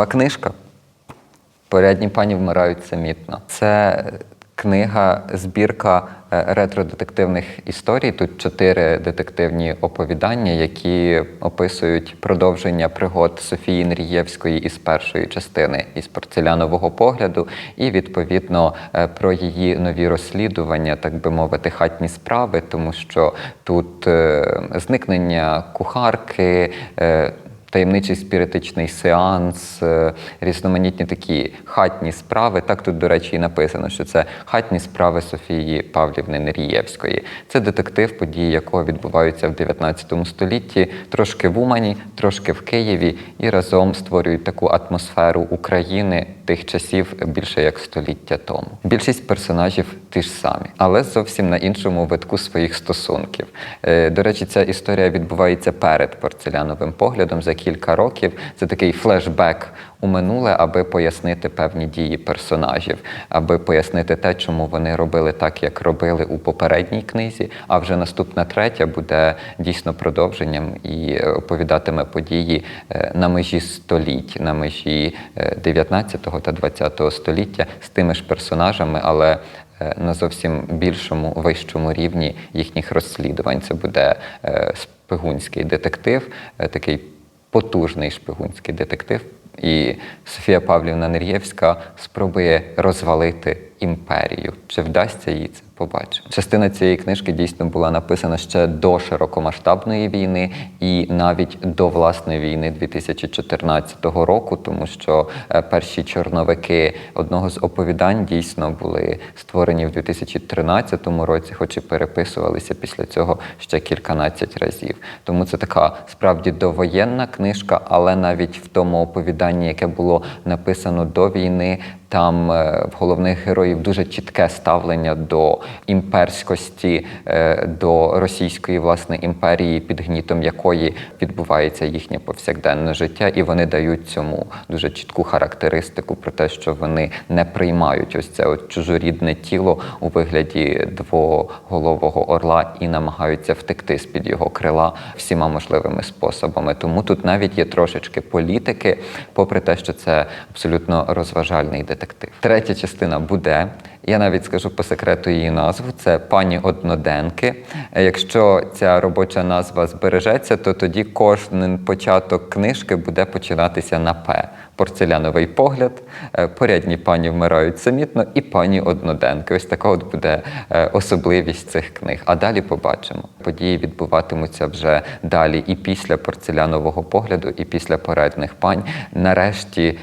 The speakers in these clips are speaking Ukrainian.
Нова книжка. Порядні пані вмирають самітно. Це книга, збірка е, ретро-детективних історій. Тут чотири детективні оповідання, які описують продовження пригод Софії Нрієвської із першої частини із порцелянового погляду, і відповідно е, про її нові розслідування, так би мовити, хатні справи, тому що тут е, зникнення кухарки. Таємничий спіритичний сеанс, е, різноманітні такі хатні справи. Так тут, до речі, і написано, що це хатні справи Софії Павлівни Нерієвської. Це детектив, події якого відбуваються в 19 столітті, трошки в Умані, трошки в Києві, і разом створюють таку атмосферу України тих часів більше як століття тому. Більшість персонажів ті ж самі, але зовсім на іншому витку своїх стосунків. Е, До речі, ця історія відбувається перед порцеляновим поглядом за кілька років. Це такий флешбек у минуле, аби пояснити певні дії персонажів, аби пояснити те, чому вони робили так, як робили у попередній книзі. А вже наступна третя буде дійсно продовженням і е, оповідатиме події е, на межі століть, на межі е, 19 та 20 століття з тими ж персонажами, але е, на зовсім більшому вищому рівні їхніх розслідувань. Це буде е, шпигунський детектив, е, такий потужний шпигунський детектив. І Софія Павлівна Нер'євська спробує розвалити імперію. Чи вдасться їй це? Побачимо. Частина цієї книжки дійсно була написана ще до широкомасштабної війни і навіть до власної війни 2014 року, тому що е, перші чорновики одного з оповідань дійсно були створені в 2013 році, хоч і переписувалися після цього ще кільканадцять разів. Тому це така справді довоєнна книжка, але навіть в тому оповіданні, яке було написано до війни, там е, в головних героїв дуже чітке ставлення до імперськості, е, до російської власне імперії, під гнітом якої відбувається їхнє повсякденне життя, і вони дають цьому дуже чітку характеристику про те, що вони не приймають ось це от чужорідне тіло у вигляді двоголового орла і намагаються втекти з під його крила всіма можливими способами. Тому тут навіть є трошечки політики, попри те, що це абсолютно розважальний детектив. Третя частина буде. Я навіть скажу по секрету її назву. Це пані Одноденки. Е, Якщо ця робоча назва збережеться, то тоді кожен початок книжки буде починатися на П. Порцеляновий погляд, е, порядні пані вмирають самітно, і пані Одноденки. Ось така от буде е, особливість цих книг. А далі побачимо. Події відбуватимуться вже далі і після порцелянового погляду, і після порядних пань. Нарешті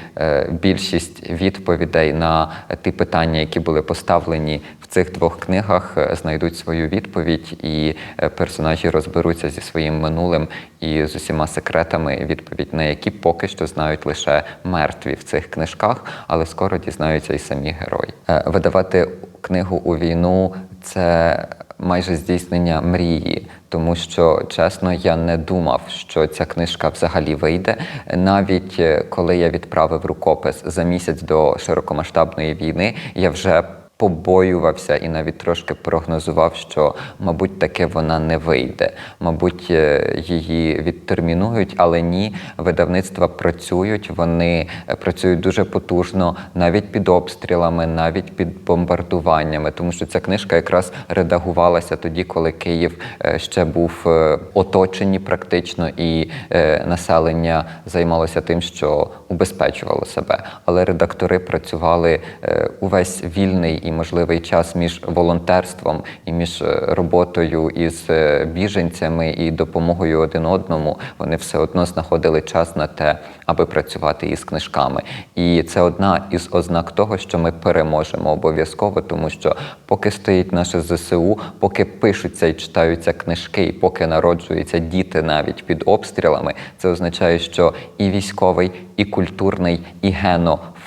більшість відповідей на ті питання, які були поставлені в цих двох книгах, е, знайдуть свою відповідь, і е, персонажі розберуться зі своїм минулим і з усіма секретами, відповідь на які поки що знають лише мертві в цих книжках, але скоро дізнаються і самі герої. Е, Видавати книгу у війну це майже здійснення мрії, тому що чесно, я не думав, що ця книжка взагалі вийде. Навіть коли я відправив рукопис за місяць до широкомасштабної війни, я вже побоювався і навіть трошки прогнозував, що, мабуть, таки вона не вийде. Мабуть, е, її відтермінують, але ні, видавництва працюють. Вони е, працюють дуже потужно, навіть під обстрілами, навіть під бомбардуваннями, тому що ця книжка якраз редагувалася тоді, коли Київ е, ще був оточені практично, і населення займалося тим, що убезпечувало себе. Але редактори працювали увесь вільний і можливий час між волонтерством і між е, роботою із е, біженцями і допомогою один одному. Вони все одно знаходили час на те, аби працювати із книжками. І це одна із ознак того, що ми переможемо обов'язково, тому що поки стоїть наше ЗСУ, поки пишуться і читаються книжки, і поки народжуються діти навіть під обстрілами, це означає, що і військовий, і культурний, і генофонд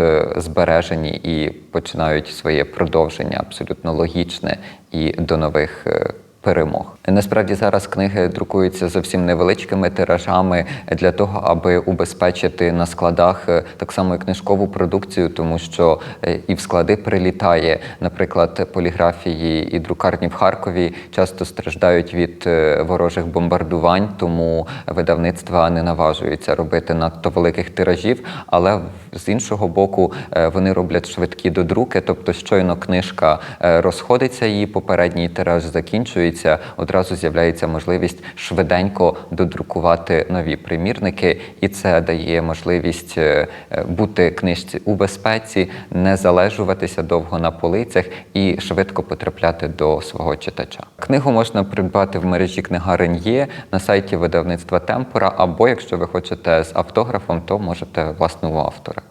е, збережені і починають своє продовження абсолютно логічне і до нових е, перемог. Насправді зараз книги друкуються зовсім невеличкими тиражами для того, аби убезпечити на складах е, так само і книжкову продукцію, тому що е, і в склади прилітає, наприклад, поліграфії і друкарні в Харкові часто страждають від е, ворожих бомбардувань, тому видавництва не наважуються робити надто великих тиражів. Але з іншого боку, вони роблять швидкі додруки, тобто щойно книжка розходиться, її попередній тираж закінчується, одразу з'являється можливість швиденько додрукувати нові примірники, і це дає можливість е, бути книжці у безпеці, не залежуватися довго на полицях і швидко потрапляти до свого читача. Книгу можна придбати в мережі книгарень є на сайті видавництва Темпора, або якщо ви хочете з автографом, то можете власного автора.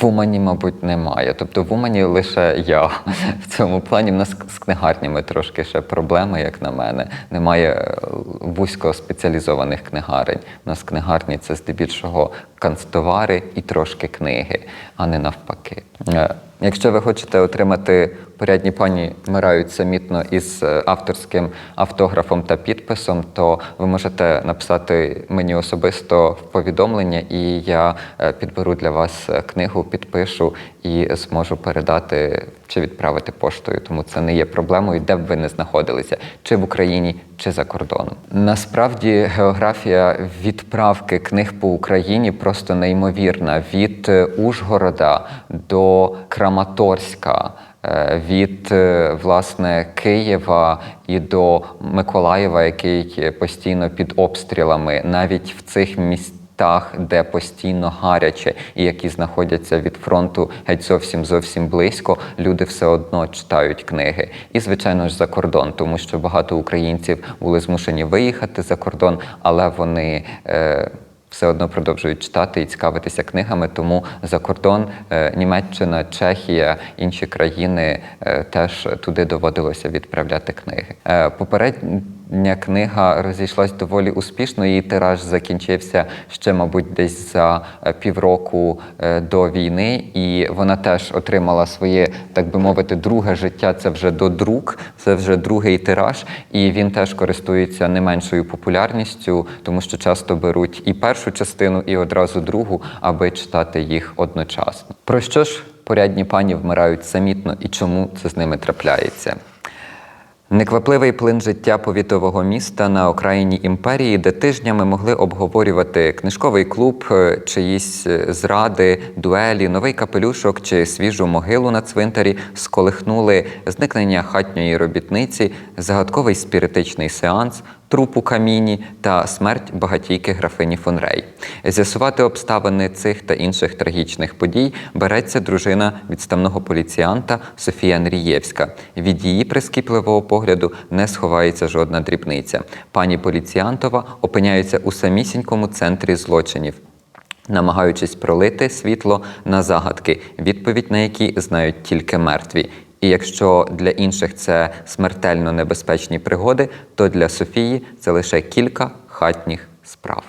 В Умані, мабуть, немає. Тобто в Умані лише я в цьому плані. В нас з книгарнями трошки ще проблеми, як на мене. Немає вузько спеціалізованих книгарень. У нас книгарні це здебільшого канцтовари і трошки книги, а не навпаки. Е, Якщо ви хочете отримати порядні пані вмирають самітно із е, авторським автографом та підписом, то ви можете написати мені особисто в повідомлення, і я е, підберу для вас е, книгу, підпишу і зможу передати чи відправити поштою. Тому це не є проблемою, де б ви не знаходилися, чи в Україні, чи за кордоном. Насправді географія відправки книг по Україні просто неймовірна від Ужгорода до Краматорська. Е, Від е, власне Києва і до Миколаєва, який постійно під обстрілами, навіть в цих містах, де постійно гаряче, і які знаходяться від фронту геть зовсім зовсім близько, люди все одно читають книги. І звичайно ж за кордон, тому що багато українців були змушені виїхати за кордон, але вони. Е, все одно продовжують читати і цікавитися книгами, тому за кордон е, Німеччина, Чехія, інші країни е, теж туди доводилося відправляти книги. Е, Попередня книга розійшлась доволі успішно. Її тираж закінчився ще, мабуть, десь за е, півроку е, до війни, і вона теж отримала своє, так би мовити, друге життя. Це вже додрук, це вже другий тираж, і він теж користується не меншою популярністю, тому що часто беруть і першу частину, і одразу другу, аби читати їх одночасно. Про що ж порядні пані вмирають самітно і чому це з ними трапляється? Неквапливий плин життя повітового міста на окраїні імперії, де тижнями могли обговорювати книжковий клуб, е, чиїсь е, зради, дуелі, новий капелюшок чи свіжу могилу на цвинтарі, сколихнули зникнення хатньої робітниці, загадковий спіритичний сеанс, труп у каміні та смерть багатійки графині фон Рей. З'ясувати обставини цих та інших трагічних подій береться дружина відставного поліціянта Софія Андрієвська. Від її прискіпливого погляду не сховається жодна дрібниця. Пані поліціянтова опиняється у самісінькому центрі злочинів. Намагаючись пролити світло на загадки, відповідь на які знають тільки мертві. І якщо для інших це смертельно небезпечні пригоди, то для Софії це лише кілька хатніх справ.